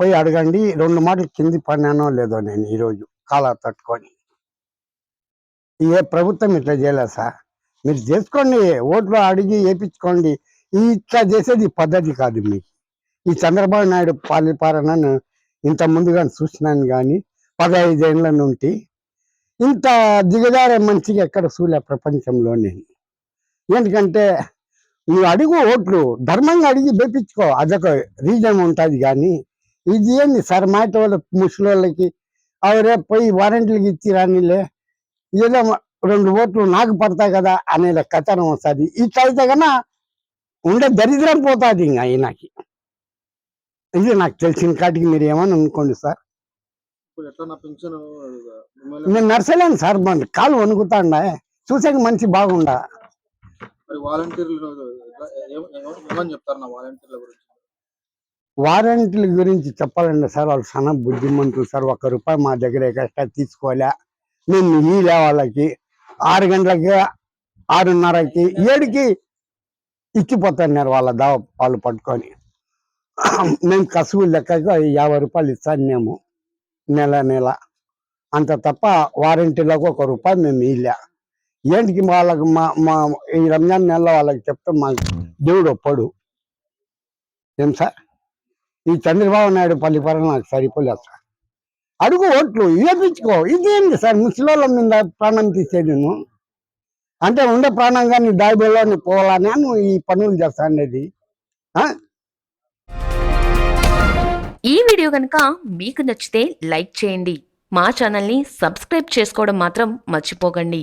పోయి అడగండి రెండు మాటలు కింది పడినానో లేదో నేను ఈరోజు కాలా తట్టుకొని. ఏ ప్రభుత్వం ఇట్లా చేయలేదు సార్? మీరు చేసుకోండి ఓట్లు అడిగి వేయించుకోండి ఇట్లా చేసేది పద్ధతి కాదు మీకు. ఈ చంద్రబాబు నాయుడు పాలిపాలన ఇంత ముందుగా చూసినాను కానీ పదహైదేళ్ళ నుండి ఇంత దిగజారే మంచిగా ఎక్కడ చూలే ప్రపంచంలోనే ఎందుకంటే నువ్వు అడుగు ఓట్లు ధర్మంగా అడిగి వేపించుకో. అదొక రీజన్ ఉంటుంది కానీ ఇది ఏంది సార్ మాట వాళ్ళ ముసలోళ్ళకి అవరే పోయి వారంటీలకు ఇచ్చి రానిలే. ఏదో రెండు ఓట్లు నాకు పడతాయి కదా అనే కథనం వస్తుంది. ఇట్లా అయితే కన్నా ఉండే దరిద్రం పోతుంది ఇంకా ఈయనకి ఇది నాకు తెలిసిన కాటికి మీరు ఏమని అనుకోండి సార్. నేను నర్సలేను సార్ మన కాలు వణుకుతాండా. చూసాక మంచి బాగుండా. వాలంటీర్లు చెప్తారు నా వాలంటీర్ల గురించి? వారంటీల గురించి చెప్పాలండి సార్ వాళ్ళు చాలా బుద్ధిమంతులు సార్. ఒక్క రూపాయి మా దగ్గర ఎక్స్ట్రా తీసుకోలే. మేము ఇలే వాళ్ళకి ఆరు గంటలకి ఆరున్నరకి ఏడుకి ఇచ్చిపోతున్నారు వాళ్ళ దావ వాళ్ళు పట్టుకొని. మేము కసువు లెక్కగా యాభై రూపాయలు ఇస్తాను మేము నెల నెల. అంత తప్ప వారంటీలకు ఒక రూపాయి మేము ఇలే ఏంటికి వాళ్ళకి మా మా ఈ రంజాన్ నెలలో వాళ్ళకి చెప్తే మాకు దేవుడు ఒప్పడు. ఏం సార్? ఈ చంద్రబాబు నాయుడు పల్లిపరం నాకు సరిపోలేదు సార్. అడుగు ఓట్లు వేపించుకో ఇదేంటి సార్? ముసలోళ్ళ మీద ప్రాణం తీసేది నువ్వు అంటే ఉండే ప్రాణంగా నీ దాయిబోలో నీ పోవాలని నువ్వు ఈ పనులు చేస్తా అనేది. ఈ వీడియో కనుక మీకు నచ్చితే లైక్ చేయండి. మా ఛానల్ని సబ్స్క్రైబ్ చేసుకోవడం మాత్రం మర్చిపోకండి.